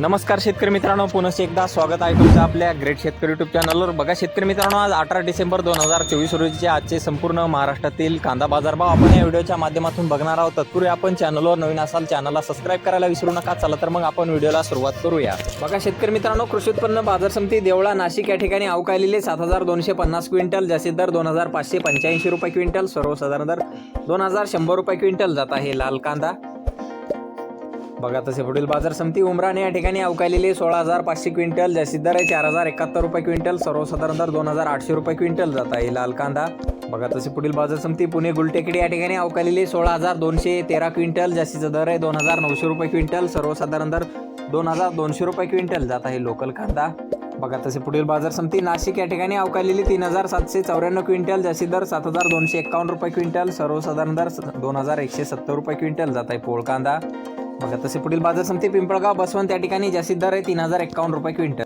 नमस्कार शेतकरी मित्रांनो पुन्हा एकदा स्वागत आहे तुमचं आपल्या ग्रेट शेतकरी युट्यूब चॅनलवर बघा शेतकरी मित्रांनो आज अठरा डिसेंबर दोन हजार चोवीस रोजीचे आजचे संपूर्ण महाराष्ट्रातील कांदा बाजारभाव आपण या व्हिडिओच्या माध्यमातून बघणार आहोत. तत्पूर्वी आपण चॅनलवर नवीन असाल चॅनलला सबस्क्राईब करायला विसरू नका. चला तर मग आपण व्हिडिओला सुरुवात करूया. बघा शेतकरी मित्रांनो कृषी उत्पन्न बाजार समिती देवळा नाशिक या ठिकाणी अवकाळलेले सात हजार दोनशे पन्नास क्विंटल जास्तीत दर दोन हजार पाचशे पंच्याऐंशी रुपये क्विंटल सर्वसाधारण दर दोन हजार शंभर रुपये क्विंटल जात आहे लाल कांदा. बघा तसे पुढील बाजार समिती उमराने या ठिकाणी अवकालेले सोळा हजार पाचशे क्विंटल जास्तीत दर आहे चार हजार एकाहत्तर रुपये क्विंटल सर्वसाधारण दर दोन हजार आठशे रुपये क्विंटल जात आहे लाल कांदा. बघा तसे पुढील बाजार समिती पुणे गुलटेकडी या ठिकाणी अवकालेले सोळा हजार दोनशे तेरा क्विंटल जास्तीचा दर आहे दोन हजार नऊशे रुपये क्विंटल सर्वसाधारण दर दोन हजार दोनशे रुपये क्विंटल जात आहे लोकल कांदा. बघा तसे पुढील बाजार समिती नाशिक या ठिकाणी अवकालेली तीन हजार सातशे चौऱ्याण्णव क्विंटल जास्तीत दर सात हजार दोनशे एकावन्न रुपये क्विंटल सर्वसाधारण दर दोन हजार एकशे सत्तर रुपये क्विंटल जात आहे पोळ कांदा. बघा तसे पुढील बाजार समिती पिंपळगाव बसवंत त्या ठिकाणी जास्तीत दर आहे तीन हजार एकावन्न रुपये क्विंटल.